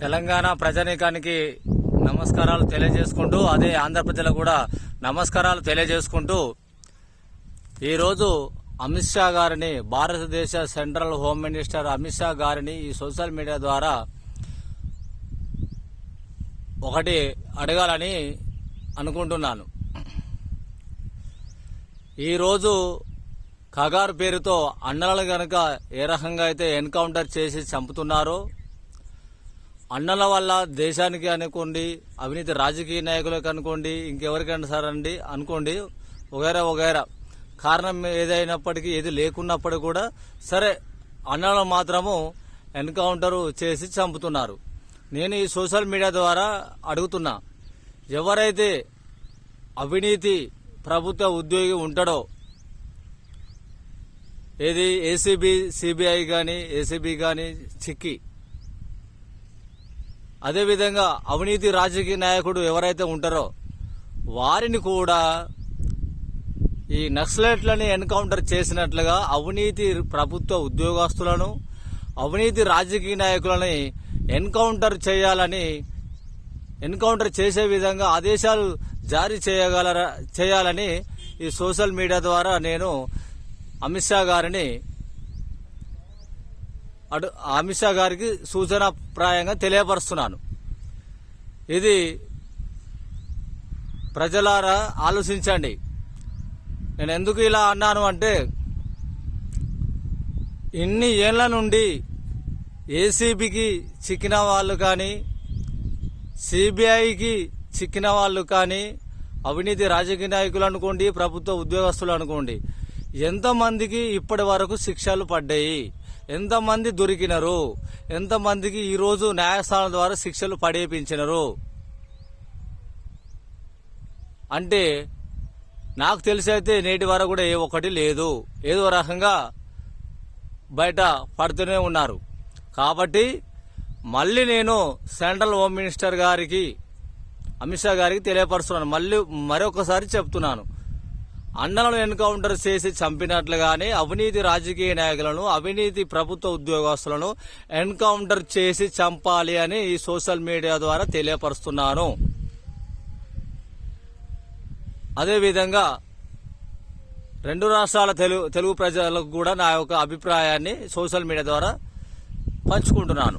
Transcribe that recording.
తెలంగాణ ప్రజానీకానికి నమస్కారాలు తెలియజేసుకుంటూ అదే ఆంధ్ర ప్రజలకు కూడా నమస్కారాలు తెలియజేసుకుంటూ ఈరోజు అమిత్ షా గారిని భారతదేశ central home minister Amit Shah గారిని ఈ సోషల్ మీడియా ద్వారా ఒకటి అడగాలని అనుకుంటున్నాను. ఈరోజు కగారు పేరుతో అన్నలను గనక ఏ రకంగా అయితే ఎన్కౌంటర్ చేసి చంపుతున్నారో అన్నల వల్ల దేశానికి అనుకోండి అవినీతి రాజకీయ నాయకులకు అనుకోండి ఇంకెవరికైనా సరండి అనుకోండి వగైరా వగైరా కారణం ఏదైనప్పటికీ ఏది లేకున్నప్పటికీ కూడా సరే అన్నలు మాత్రము ఎన్కౌంటర్ చేసి చంపుతున్నారు. నేను ఈ సోషల్ మీడియా ద్వారా అడుగుతున్నా ఎవరైతే అవినీతి ప్రభుత్వ ఉద్యోగి ఉంటాడో ఏది ఏసీబీ సిబిఐ కానీ ఏసీబీ కానీ చిక్కి అదేవిధంగా అవినీతి రాజకీయ నాయకుడు ఎవరైతే ఉంటారో వారిని కూడా ఈ నక్సలైట్లని ఎన్కౌంటర్ చేసినట్లుగా అవినీతి ప్రభుత్వ ఉద్యోగస్తులను అవినీతి రాజకీయ నాయకులని ఎన్కౌంటర్ చేయాలని ఎన్కౌంటర్ చేసే విధంగా ఆదేశాలు జారీ చేయగలరా చేయాలని ఈ సోషల్ మీడియా ద్వారా నేను అమిత్ షా గారిని అటు అమిత్ షా గారికి సూచనప్రాయంగా తెలియపరుస్తున్నాను. ఇది ప్రజలారా ఆలోచించండి. నేను ఎందుకు ఇలా అన్నాను అంటే ఇన్ని ఏళ్ళ నుండి ఏసీబీకి చిక్కిన వాళ్ళు కానీ సిబిఐకి చిక్కిన వాళ్ళు కానీ అవినీతి రాజకీయ నాయకులు అనుకోండి ప్రభుత్వ ఉద్యోగస్తులు అనుకోండి ఎంతమందికి ఇప్పటి వరకు శిక్షలు పడ్డాయి? ఎంతమంది దొరికినరు? ఎంతమందికి ఈరోజు న్యాయస్థానం ద్వారా శిక్షలు పడేపించినరు? అంటే నాకు తెలిసి అయితే నేటి వరకు కూడా ఏ ఒక్కటి లేదు. ఏదో రకంగా బయట పడుతూనే ఉన్నారు. కాబట్టి మళ్ళీ నేను సెంట్రల్ హోమ్ మినిస్టర్ గారికి అమిత్ షా గారికి తెలియపరుస్తున్నాను. మళ్ళీ మరొకసారి చెప్తున్నాను. అన్నలను ఎన్కౌంటర్ చేసి చంపినట్లుగానే అవినీతి రాజకీయ నాయకులను అవినీతి ప్రభుత్వ ఉద్యోగస్తులను ఎన్కౌంటర్ చేసి చంపాలి అని ఈ సోషల్ మీడియా ద్వారా తెలియపరుస్తున్నాను. అదేవిధంగా రెండు రాష్ట్రాల తెలుగు తెలుగు ప్రజలకు కూడా నా యొక్క అభిప్రాయాన్ని సోషల్ మీడియా ద్వారా పంచుకుంటున్నాను.